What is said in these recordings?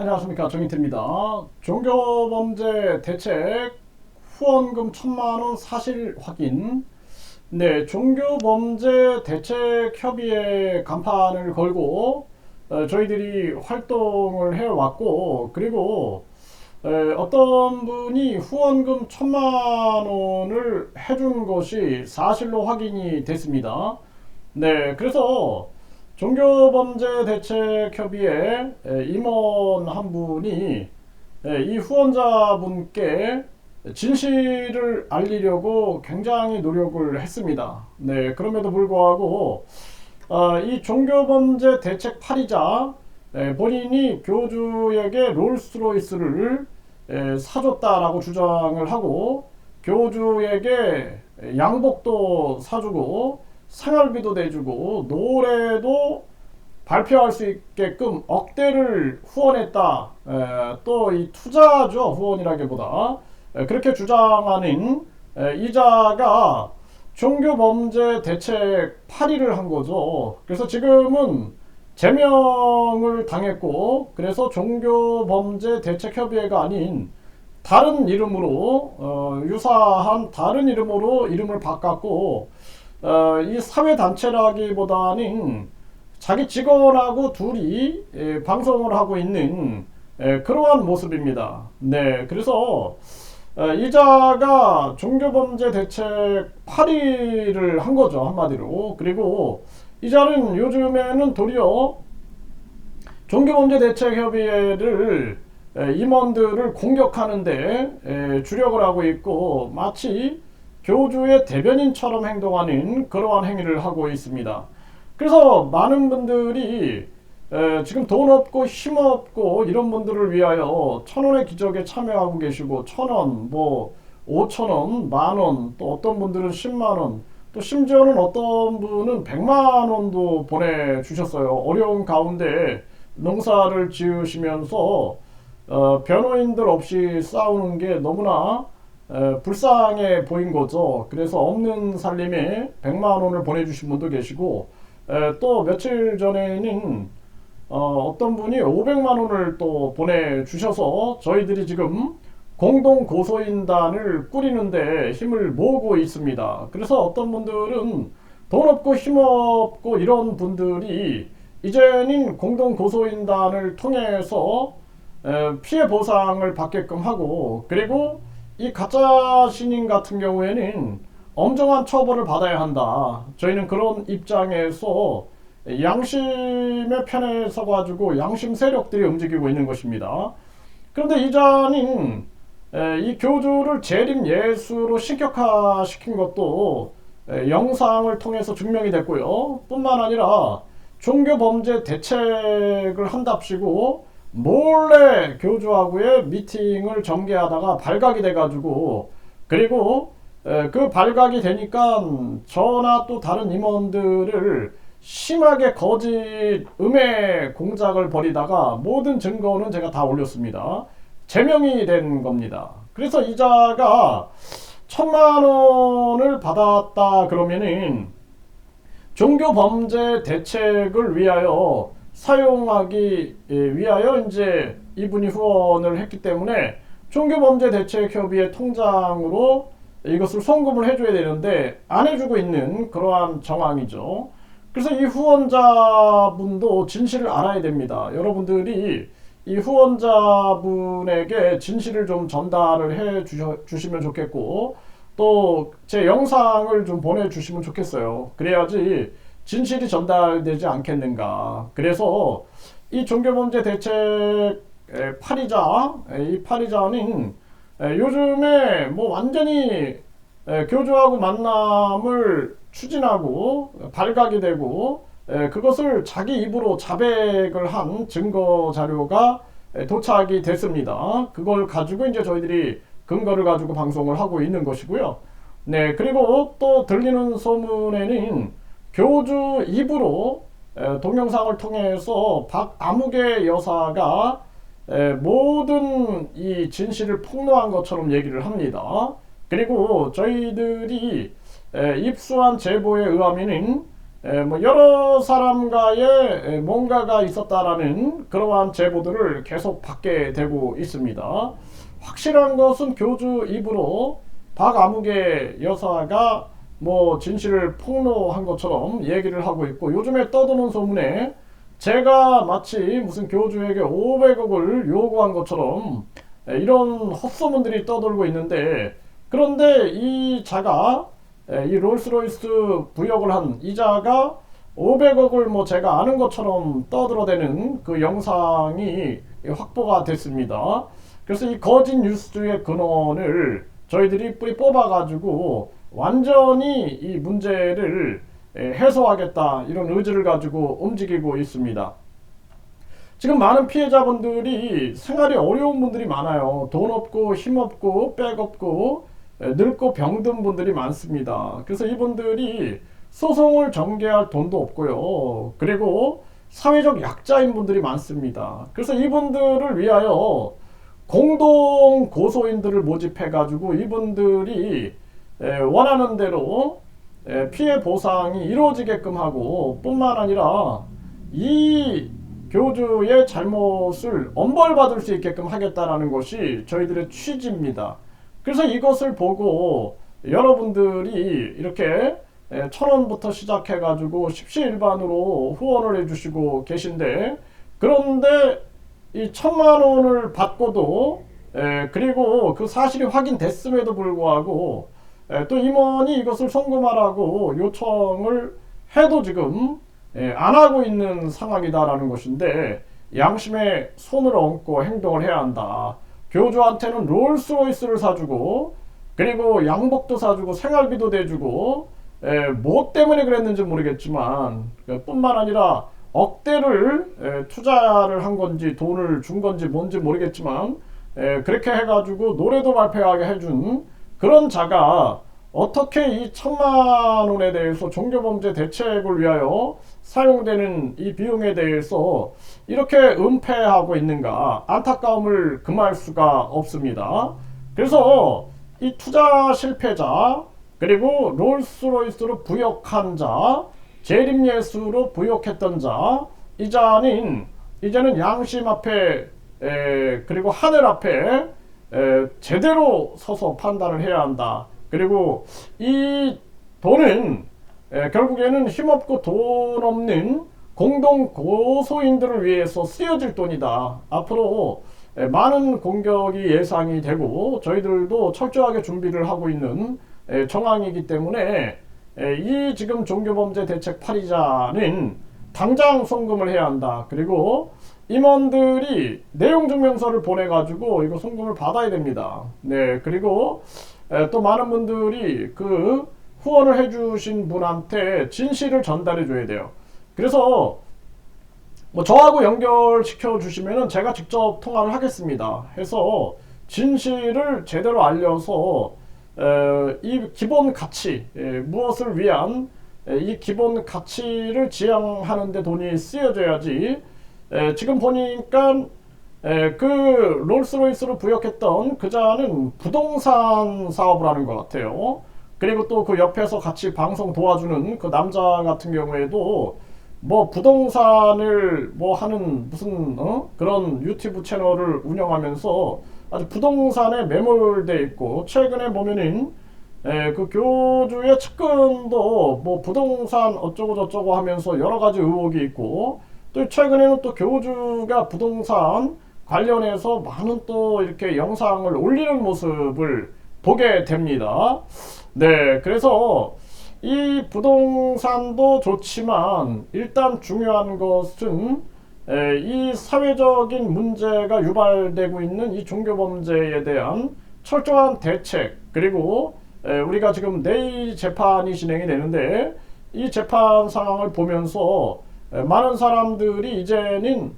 안녕하십니까 정인태입니다. 종교범죄 대책 후원금 천만 원 사실 확인. 네, 종교범죄 대책 협의회 간판을 걸고 어, 저희들이 활동을 해왔고 그리고 에, 어떤 분이 후원금 천만 원을 해준 것이 사실로 확인이 됐습니다. 네, 그래서 종교범죄대책협의회 에, 임원 한 분이 에, 이 후원자분께 진실을 알리려고 굉장히 노력을 했습니다. 네, 그럼에도 불구하고 어, 이 종교범죄 대책 8이자 본인이 교주에게 롤스로이스를 에, 사줬다라고 주장을 하고 교주에게 양복도 사주고 생활비도 내주고 노래도 발표할 수 있게끔 억대를 후원했다. 또 이 투자죠 후원이라기보다 에, 그렇게 주장하는 에, 이자가 종교 범죄 대책 8위를 한 거죠. 그래서 지금은 제명을 당했고 그래서 종교 범죄 대책 협의회가 아닌 다른 이름으로 어, 유사한 다른 이름으로 이름을 바꿨고 어, 이 사회 단체라기보다는 자기 직원하고 둘이 에, 방송을 하고 있는 에, 그러한 모습입니다. 네, 그래서 에, 이자가 종교범죄 대책 8위를 한 거죠 한마디로. 그리고 이자는 요즘에는 도리어 종교범죄 대책협의회를 에, 임원들을 공격하는데 에, 주력을 하고 있고 마치 교주의 대변인처럼 행동하는 그러한 행위를 하고 있습니다. 그래서 많은 분들이 에, 지금 돈 없고 힘 없고 이런 분들을 위하여 천 원의 기적에 참여하고 계시고 천 원, 뭐 오천 원, 만 원, 또 어떤 분들은 십만 원, 또 심지어는 어떤 분은 백만 원도 보내주셨어요. 어려운 가운데 농사를 지으시면서 어, 변호인들 없이 싸우는 게 너무나 에, 불쌍해 보인 거죠. 그래서 없는 살림에 100만 원을 보내주신 분도 계시고 에, 또 며칠 전에는 어, 어떤 분이 500만 원을 또 보내주셔서 저희들이 지금 공동 고소인단을 꾸리는데 힘을 모으고 있습니다. 그래서 어떤 분들은 돈 없고 힘 없고 이런 분들이 이제는 공동 고소인단을 통해서 에, 피해 보상을 받게끔 하고 그리고 이 가짜 신인 같은 경우에는 엄정한 처벌을 받아야 한다. 저희는 그런 입장에서 양심의 편에 서가지고 양심 세력들이 움직이고 있는 것입니다. 그런데 이자는 에, 이 교주를 재림 예수로 신격화시킨 것도 에, 영상을 통해서 증명이 됐고요. 뿐만 아니라 종교 범죄 대책을 한답시고 몰래 교주하고의 미팅을 전개하다가 발각이 돼가지고 그리고 에, 그 발각이 되니까 저나 또 다른 임원들을 심하게 거짓 음해 공작을 벌이다가 모든 증거는 제가 다 올렸습니다. 제명이 된 겁니다. 그래서 이자가 천만 원을 받았다 그러면은 종교 범죄 대책을 위하여 사용하기 위하여 이제 이분이 후원을 했기 때문에 종교범죄대책협의회 통장으로 이것을 송금을 해줘야 되는데 안 해주고 있는 그러한 정황이죠. 그래서 이 후원자분도 진실을 알아야 됩니다. 여러분들이 이 후원자분에게 진실을 좀 전달을 해 주시면 좋겠고 또 제 영상을 좀 보내주시면 좋겠어요. 그래야지 진실이 전달되지 않겠는가. 그래서 이 종교범죄 대책 파리자, 이 파리자는 요즘에 뭐 완전히 교주하고 만남을 추진하고 발각이 되고 그것을 자기 입으로 자백을 한 증거 자료가 도착이 됐습니다. 그걸 가지고 이제 저희들이 근거를 가지고 방송을 하고 있는 것이고요. 네, 그리고 또 들리는 소문에는 교주 입으로 동영상을 통해서 박아무개 여사가 모든 이 진실을 폭로한 것처럼 얘기를 합니다. 그리고 저희들이 입수한 제보에 의하면은 에, 뭐 여러 사람과의 에, 뭔가가 있었다라는 그러한 제보들을 계속 받게 되고 있습니다. 확실한 것은 교주 입으로 박아무개 여사가 뭐 진실을 폭로한 것처럼 얘기를 하고 있고 요즘에 떠도는 소문에 제가 마치 무슨 교주에게 500억을 요구한 것처럼 에, 이런 헛소문들이 떠돌고 있는데 그런데 이 자가 에, 이 롤스로이스 부역을 한 이자가 500억을 뭐 제가 아는 것처럼 떠들어대는 그 영상이 확보가 됐습니다. 그래서 이 거짓 뉴스의 근원을 저희들이 뿌리 뽑아가지고 완전히 이 문제를 에, 해소하겠다 이런 의지를 가지고 움직이고 있습니다. 지금 많은 피해자분들이 생활이 어려운 분들이 많아요. 돈 없고 힘 없고 백 없고 에, 늙고 병든 분들이 많습니다. 그래서 이분들이 소송을 전개할 돈도 없고요. 그리고 사회적 약자인 분들이 많습니다. 그래서 이분들을 위하여 공동 고소인들을 모집해 가지고 이분들이 에, 원하는 대로 에, 피해 보상이 이루어지게끔 하고 뿐만 아니라 이 교주의 잘못을 엄벌받을 수 있게끔 하겠다라는 것이 저희들의 취지입니다. 그래서 이것을 보고 여러분들이 이렇게 에, 천 원부터 시작해 가지고 십시일반으로 후원을 해주시고 계신데 그런데 이 천만 원을 받고도 에, 그리고 그 사실이 확인됐음에도 불구하고 에, 또 임원이 이것을 송금하라고 요청을 해도 지금 에, 안 하고 있는 상황이다라는 것인데 양심에 손을 얹고 행동을 해야 한다. 교주한테는 롤스로이스를 사주고 그리고 양복도 사주고 생활비도 대주고 에, 뭐 때문에 그랬는지 모르겠지만 그 뿐만 아니라 억대를 에, 투자를 한 건지 돈을 준 건지 뭔지 모르겠지만 에, 그렇게 해가지고 노래도 발표하게 해준 그런 자가 어떻게 이 천만 원에 대해서 종교범죄 대책을 위하여 사용되는 이 비용에 대해서 이렇게 은폐하고 있는가 안타까움을 금할 수가 없습니다. 그래서 이 투자 실패자 그리고 롤스로이스로 부역한 자 재림 예수로 부역했던 자 이자는 이제는 양심 앞에 에, 그리고 하늘 앞에 에, 제대로 서서 판단을 해야 한다. 그리고 이 돈은 에, 결국에는 힘없고 돈 없는 공동 고소인들을 위해서 쓰여질 돈이다. 앞으로 에, 많은 공격이 예상이 되고 저희들도 철저하게 준비를 하고 있는 에, 정황이기 때문에 에, 이 지금 종교범죄 대책 8이자는 당장 송금을 해야 한다. 그리고 임원들이 내용 증명서를 보내가지고 이거 송금을 받아야 됩니다. 네, 그리고 에, 또 많은 분들이 그 후원을 해주신 분한테 진실을 전달해 줘야 돼요. 그래서 뭐 저하고 연결시켜 주시면은 제가 직접 통화를 하겠습니다. 해서 진실을 제대로 알려서 에, 이 기본 가치 에, 무엇을 위한 에, 이 기본 가치를 지향하는데 돈이 쓰여져야지 에, 지금 보니까 에, 그 롤스로이스로 부역했던 그자는 부동산 사업을 하는 것 같아요. 그리고 또 그 옆에서 같이 방송 도와주는 그 남자 같은 경우에도 뭐 부동산을 뭐 하는 무슨 어? 그런 유튜브 채널을 운영하면서 아주 부동산에 매몰돼 있고 최근에 보면은 에, 그 교주의 측근도 뭐 부동산 어쩌고 저쩌고 하면서 여러 가지 의혹이 있고 또 최근에는 또 교주가 부동산 관련해서 많은 또 이렇게 영상을 올리는 모습을 보게 됩니다. 네, 그래서 이 부동산도 좋지만 일단 중요한 것은 에, 이 사회적인 문제가 유발되고 있는 이 종교 범죄에 대한 철저한 대책 그리고 에, 우리가 지금 내일 재판이 진행이 되는데 이 재판 상황을 보면서 에, 많은 사람들이 이제는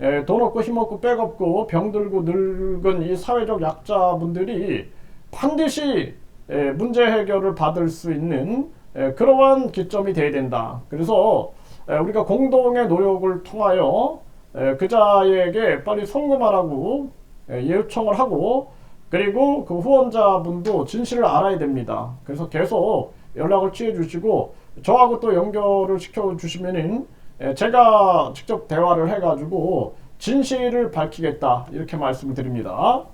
에, 돈 없고 힘 없고 백 없고 병들고 늙은 이 사회적 약자분들이 반드시 에, 문제 해결을 받을 수 있는 에, 그러한 기점이 돼야 된다. 그래서 에, 우리가 공동의 노력을 통하여 에, 그자에게 빨리 송금하라고 에, 요청을 하고 그리고 그 후원자분도 진실을 알아야 됩니다. 그래서 계속 연락을 취해 주시고 저하고 또 연결을 시켜 주시면은 예, 제가 직접 대화를 해가지고 진실을 밝히겠다 이렇게 말씀을 드립니다.